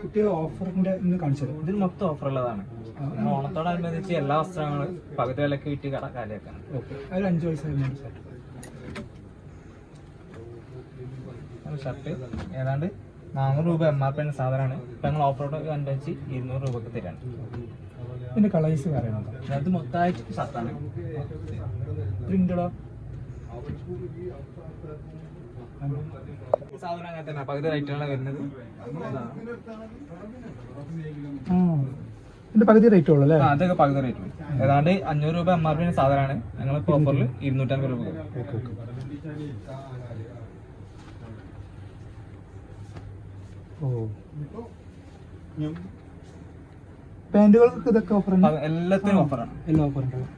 കുട്ടികൾ ഓഫറിന്റെ ഇന്ന് കാണിച്ചത്. ഇതിൽ മൊത്തം ഓഫർ ഉള്ളതാണ്. ഓണത്തോടനുബന്ധിച്ച് എല്ലാ വസ്ത്രങ്ങളും പകുതി വിലക്ക് കിട്ടി കട കാലിയാക്കാണ് ഓക്കെ. അതിൽ അഞ്ച് വയസ്സായിരുന്നു സാർ. ഷർട്ട് ഏതാണ്ട് നാനൂറ് രൂപ എം ആർ പി എന്ന സാധനമാണ്. ഇപ്പൊ ഞങ്ങൾ ഓഫറോട് അനുസരിച്ച് ഇരുന്നൂറ് രൂപക്ക് തരാണ്. പിന്നെ കളേഴ്സ് വേറെ അത് മൊത്തമായിട്ട് ഷർട്ടാണ്. പ്രിന്റഡോ സാധനം അങ്ങനെ തന്നെ പകുതി റേറ്റാണ് വരുന്നത് ആ ഇതിന്റെ പകുതി റേറ്റ് ഉള്ളു അല്ലേ? അതൊക്കെ പകുതി റേറ്റ് ഉള്ളു. ഏതാണ്ട് അഞ്ഞൂറ് രൂപ എം ആർ പി സാധനമാണ് ഞങ്ങൾ ഇപ്പോൾ ഓഫറിൽ ഇരുന്നൂറ്റമ്പത് രൂപ പാന്റുകൾക്ക് ഓ. ഇതൊക്കെ ഓഫർ എല്ലാത്തിനും ഓഫറാണ് എല്ലാ ഓഫർ ഉണ്ടാവും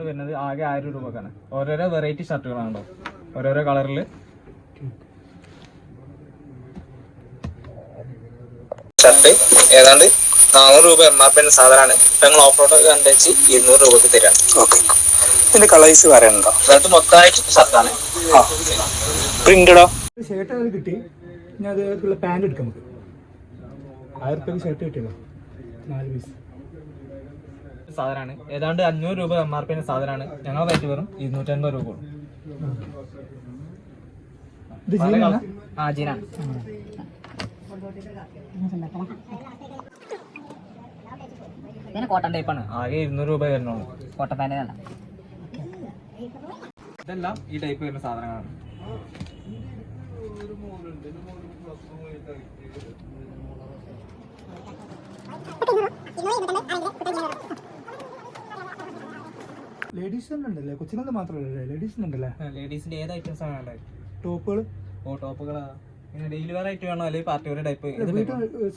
വരുന്നത് ആകെ ആയിരം രൂപക്കാണ്. ഓരോരോ വെറൈറ്റി ഷർട്ടുകളാണല്ലോ ഓരോരോ കളറിൽ ഷർട്ട് ഏതാണ്ട് നാനൂറ് രൂപ എം ആർ പി സാധനമാണ്. ഞങ്ങൾ ഓഫ് റോഡ് കണ്ടുവച്ച് ഇരുന്നൂറ് രൂപക്ക് തരാം. ഓക്കെ ഇതിന്റെ കളേഴ്സ് വേറെ ഉണ്ടോ അത് മൊത്തമായിട്ട് ഷർട്ടാണ് പ്രിന്റഡോ ഷർട്ട് അത് കിട്ടി. ഞാൻ അതുള്ള പാന്റ് എടുക്കാം നമുക്ക്. ആയിരം റുപ്യക്ക് ഷർട്ട് കിട്ടിയല്ലോ. നാല് പീസ് സാധനമാണ്. ഏതാണ്ട് അഞ്ഞൂറ് രൂപ എം ആർ പി സാധനമാണ്. ഞങ്ങൾ റേറ്റ് വെറും ഇരുന്നൂറ്റൻപത് രൂപ കളർ- ആ ജീനാണ് ഇതിന് കോട്ടൺ ടൈപ്പാണ് ആകെ ഇരുന്നൂറ് രൂപ വരുന്നുള്ളൂ. കോട്ടൺ പാന്റിനല്ല ഇതെല്ലാം ഈ ടൈപ്പ് വരുന്ന സാധനങ്ങളാണ്. ലേഡീസ് ഉണ്ടല്ലേ? കൊച്ചുങ്ങളുടെ മാത്രമല്ലേ ലേഡീസിനുണ്ടല്ലേ ഉണ്ടല്ലേ ലേഡീസിന്റെ ഏത് ഐറ്റംസ് ആണ് ടോപ്പുകൾ ഓ ടോപ്പുകളാ ഡെയിലി വെയർ ആയിട്ട് വേണോ? അല്ലെങ്കിൽ പാർട്ടി വെയർ ടൈപ്പ്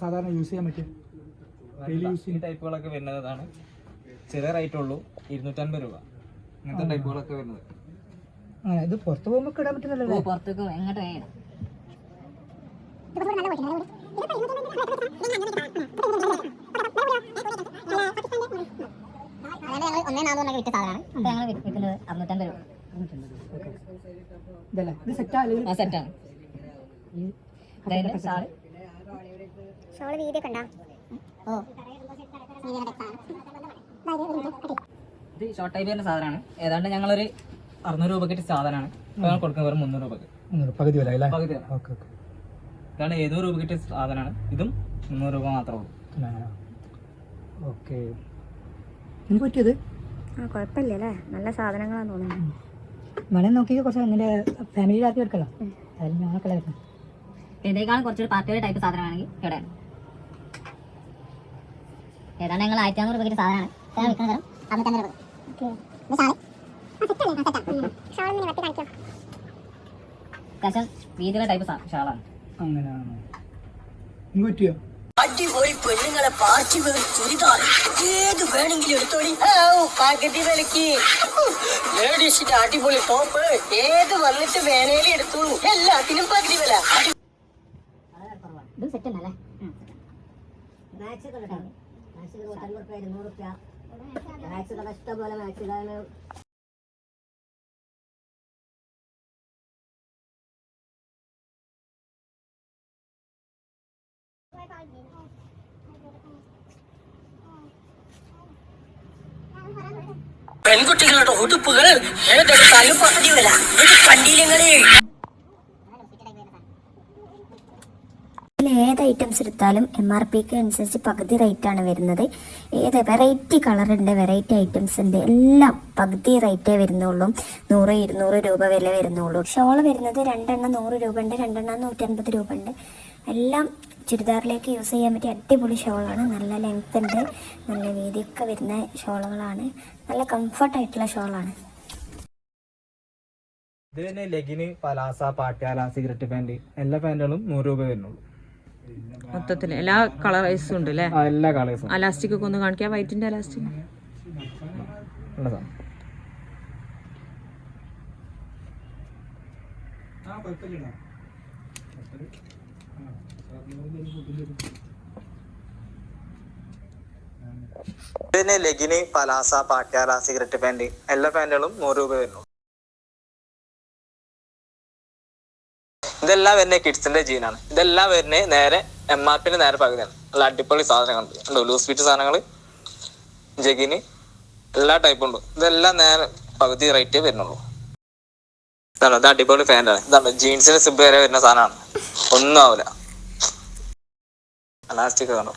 സാധാരണ യൂസ് ചെയ്യാൻ പറ്റും ഡെയിലി യൂസ് ചെയ്യുന്ന ടൈപ്പുകളൊക്കെ വരുന്നതാണ് ചെറിയ റേറ്റ് ഉള്ളൂ. ഇരുന്നൂറ്റൻപത് രൂപ. ഇങ്ങനത്തെ ടൈപ്പുകളൊക്കെ വരുന്നത്. ഇത് പുറത്ത് പോകുമ്പോൾ ഇടാൻ പറ്റുന്നല്ലോ? പുറത്തേക്ക് എങ്ങോട്ട് വേണം ഒന്നേ നാന്നൂറിനൊക്കെ വിറ്റ സാധനമാണ് അപ്പോൾ ഞങ്ങൾ വിൽക്കുന്നത് അറുന്നൂറ്റമ്പത് രൂപ ഇതല്ലേ? ഇത് സെറ്റ് അല്ലെങ്കിൽ ആ സെറ്റാണ് ഷാൾ ഓ. ഇത് ഷോർട്ട് ടൈപ്പ് വരുന്ന സാധനമാണ്. ഏതാണ്ട് ഞങ്ങളൊരു അറുന്നൂറ് രൂപയ്ക്ക് സാധനമാണ്. ഞങ്ങൾ കൊടുക്കുന്നത് വെറും മുന്നൂറ് രൂപക്ക് മുന്നൂറ്. പകുതി വില അല്ലേ? പകുതി ഓക്കെ ഓക്കെ. ഇതാണ് എഴുന്നൂറ് രൂപയ്ക്ക് സാധനമാണ്. ഇതും മുന്നൂറ് രൂപ മാത്രമേ ഉള്ളൂ. ഓക്കെ. എനിക്ക് പറ്റിയത്? ആ നല്ല സാധനങ്ങളാണെന്ന് തോന്നുന്നു. മണം നോക്കി കുറച്ച് എന്റെ ഫാമിലി രാത്രി എടുക്കല്ലോ അതിൽ ഞങ്ങളൊക്കെ ഇതിനേക്കാളും കുറച്ചൊരു പാർട്ടിയുടെ ടൈപ്പ് സാധനമാണെങ്കിൽ ഇവിടെ. ഏതാണ്ട് ഞങ്ങൾ ആയിരത്തി അഞ്ഞൂറ് രൂപയ്ക്ക് സാധനമാണ്. അത്യാവശ്യം വീതിയുള്ള ടൈപ്പ് ഷാളാണ്. അടിപൊളി പെണ്ണുങ്ങളെ പാർട്ടി ചുരിദാർ. ഏത് വേണമെങ്കിലും എടുത്തോളി. പകുതി വിലക്ക് ലേഡീസിന്റെ അടിപൊളി ടോപ്പ് ഏത് വന്നിട്ട് വേണേലും എടുത്തോളൂ. എല്ലാത്തിനും പകുതി വില. ഇത് സെറ്റ് അല്ലേ പെൺകുട്ടികളുടെ ഉടുപ്പുകൾ ഏതെടുത്താലും വില ഇത് കണ്ടിയില്ലേ ഇതിൽ ഏത് ഐറ്റംസ് എടുത്താലും എം ആർ പിക്ക് അനുസരിച്ച് പകുതി റേറ്റ് ആണ് വരുന്നത്. ഏത് വെറൈറ്റി കളർ ഉണ്ട് വെറൈറ്റി ഐറ്റംസ് ഉണ്ട് എല്ലാം പകുതി റേറ്റേ വരുന്നുള്ളൂ. നൂറ് ഇരുന്നൂറ് രൂപ വില വരുന്നുള്ളൂ. ഷോൾ വരുന്നത് രണ്ടെണ്ണം നൂറ് രൂപ ഉണ്ട് രണ്ടെണ്ണം നൂറ്റൻപത് രൂപ ഉണ്ട്. എല്ലാം ചുരിദാറിലേക്ക് യൂസ് ചെയ്യാൻ പറ്റിയ അടിപൊളി ഷോളാണ് നല്ല ലെങ്ത് ഉണ്ട്. നല്ല വീതിയൊക്കെ വരുന്ന ഷോളുകളാണ് നല്ല കംഫർട്ട് ആയിട്ടുള്ള ഷോളാണ് ഇത് തന്നെ legging palazzo Patiala cigarette pant എല്ലാ പാന്റുകളും നൂറ് രൂപ വരുന്നുള്ളൂ. മൊത്തത്തിൽ എല്ലാ കളറൈസും ഉണ്ട് അല്ലേ എല്ലാ കളേഴ്സും അലാസ്റ്റിക് ഒക്കെ ഒന്ന് കാണിക്കാം. വൈറ്റിന്റെ അലാസ്റ്റിക് പിന്നെ legging palazzo Patiala cigarette pant എല്ലാ പാന്റുകളും നൂറ് രൂപ വരുന്നു. ഇതെല്ലാം വരുന്ന കിഡ്സിന്റെ ജീനാണ് ഇതെല്ലാം വരുന്ന നേരെ എം ആർ പിന്റെ നേരെ പകുതിയാണ്. നല്ല അടിപൊളി സാധനങ്ങളുണ്ട് ഉണ്ടോ. ലൂസ് ഫിറ്റ് സാധനങ്ങൾ ജഗിന് എല്ലാ ടൈപ്പും ഉണ്ട്. ഇതെല്ലാം നേരെ പകുതി റേറ്റേ വരുന്നുള്ളൂ. ഇതാണ് ഇത് അടിപൊളി ഫാന്റാണ് ഇതാണ് ജീൻസിന് സിബ് വരെ വരുന്ന സാധനമാണ്. ഒന്നും ആവില്ല അലാസ്റ്റിക് കണ്ടോ.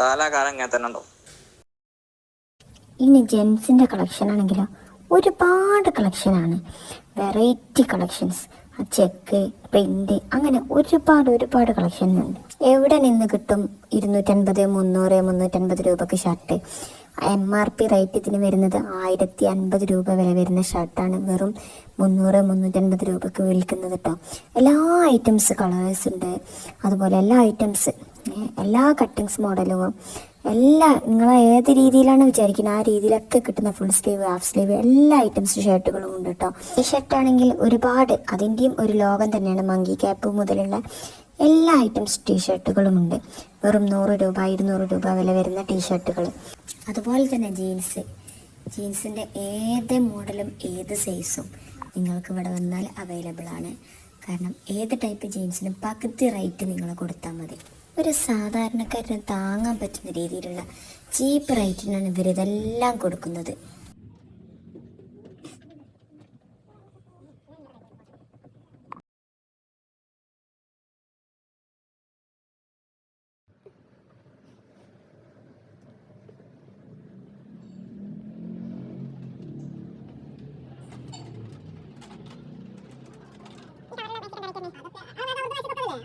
കാലാകാലം ഇങ്ങനെ തന്നെ ഉണ്ടാവും. ഇനി ജെൻസിന്റെ കളക്ഷൻ ആണെങ്കിലോ ഒരുപാട് കളക്ഷനാണ് വെറൈറ്റി കളക്ഷൻസ് ചെക്ക് പ്രിന്റ് അങ്ങനെ ഒരുപാട് ഒരുപാട് കളക്ഷൻ ഉണ്ട്. എവിടെ നിന്ന് കിട്ടും? ഇരുന്നൂറ്റൻപത് മുന്നൂറ് മുന്നൂറ്റൻപത് രൂപക്ക് shirt M R P rate ഇതിന് വരുന്നത് ആയിരത്തി അൻപത് രൂപ വില വരുന്ന ഷർട്ടാണ് വെറും മുന്നൂറ് മുന്നൂറ്റൻപത് രൂപക്ക് വിൽക്കുന്നത് കേട്ടോ എല്ലാ ഐറ്റംസ് കളേഴ്സ് ഉണ്ട്. അതുപോലെ എല്ലാ ഐറ്റംസ് എല്ലാ കട്ടിങ്സ് മോഡലും എല്ലാ നിങ്ങൾ ഏത് രീതിയിലാണ് വിചാരിക്കുന്നത്? ആ രീതിയിലൊക്കെ കിട്ടുന്ന ഫുൾ സ്ലീവ് ഹാഫ് സ്ലീവ് എല്ലാ ഐറ്റംസ് ഷർട്ടുകളും ഉണ്ട് കേട്ടോ ഈ ഷർട്ട് ആണെങ്കിൽ ഒരുപാട് അതിന്റെയും ഒരു ലോകം തന്നെയാണ്. മങ്കി ക്യാപ്പ് മുതലുള്ള എല്ലാ ഐറ്റംസ് ടീഷർട്ടുകളും ഉണ്ട്. വെറും നൂറ് രൂപ ഇരുന്നൂറ് രൂപ വില വരുന്ന ടീഷർട്ടുകൾ അതുപോലെ തന്നെ ജീൻസ് ജീൻസിന്റെ ഏത് മോഡലും ഏത് സൈസും നിങ്ങൾക്ക് ഇവിടെ വന്നാൽ അവൈലബിൾ ആണ്. കാരണം ഏത് ടൈപ്പ് ജീൻസിനും പകുതി റേറ്റ് നിങ്ങൾ കൊടുത്താൽ മതി. ഒരു സാധാരണക്കാരന് താങ്ങാൻ പറ്റുന്ന രീതിയിലുള്ള ചീപ്പ് റേറ്റിനാണ് ഇവരിതെല്ലാം കൊടുക്കുന്നത്.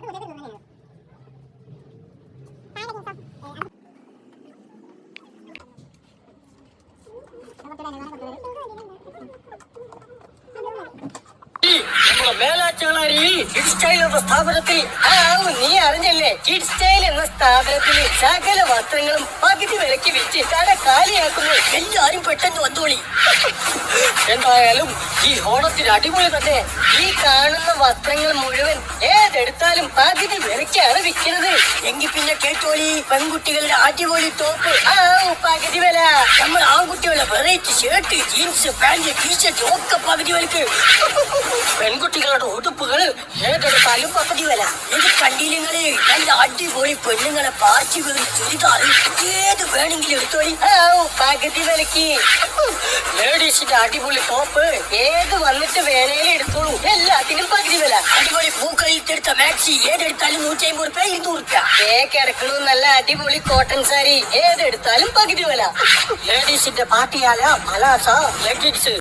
നമ്മുടെ സ്ഥാപനത്തിൽ ആ നീ അറിഞ്ഞല്ലേ? കിഡ് സ്റ്റൈൽ എന്ന സ്ഥാപനത്തിൽ സകല വസ്ത്രങ്ങളും പകുതി വിലക്ക് വിറ്റ് കട കാലിയാക്കുന്നു എല്ലാരും പെട്ടെന്ന് വന്നോളി. എന്തായാലും ഈ ഓണത്തിന് അടിപൊളി തന്നെ. ഈ കാണുന്ന വസ്ത്രങ്ങൾ മുഴുവൻ ഏതെടുത്താലും പകുതി വിലക്കാണ് വിൽക്കുന്നത്. എങ്കിൽ പിന്നെ കേട്ടോളി പെൺകുട്ടികളുടെ അടിപൊളി ടോപ്പ് ആ പകുതി വില. നമ്മൾ ആൺകുട്ടികളുടെ variety shirt jeans pant T shirt ഒക്കെ പകുതി വിലക്ക് പെൺകുട്ടികളുടെ ഉടുപ്പുകൾ ഏതെടുത്താലും പകുതി വില. ഇത് കണ്ടില്ലെങ്കിൽ നല്ല അടിപൊളി പെണ്ണുങ്ങളെ പാർട്ടി വേറി ചുരിദാർ ഏത് വേണമെങ്കിലും എടുത്തോളി. പകുതി വിലക്ക്. ലേഡീസിന്റെ അടിപൊളി ടോപ്പ്. ഏത് വന്നിട്ട് വേണേലും എടുത്തോളൂ. എല്ലാത്തിനും പകുതി വില. അടിപൊളി പൂക്കളിട്ടെടുത്ത മാക്സി. ഏതെടുത്താലും നൂറ്റി അമ്പത് റുപ്യ ഇരുന്നൂറ് റുപ്യ. ഏ കിടക്കണു നല്ല അടിപൊളി കോട്ടൺ സാരി. ഏതെടുത്താലും പകുതി വില. ലേഡീസിന്റെ പാട്ടിയാല മലാസ ലെഗിൻസ്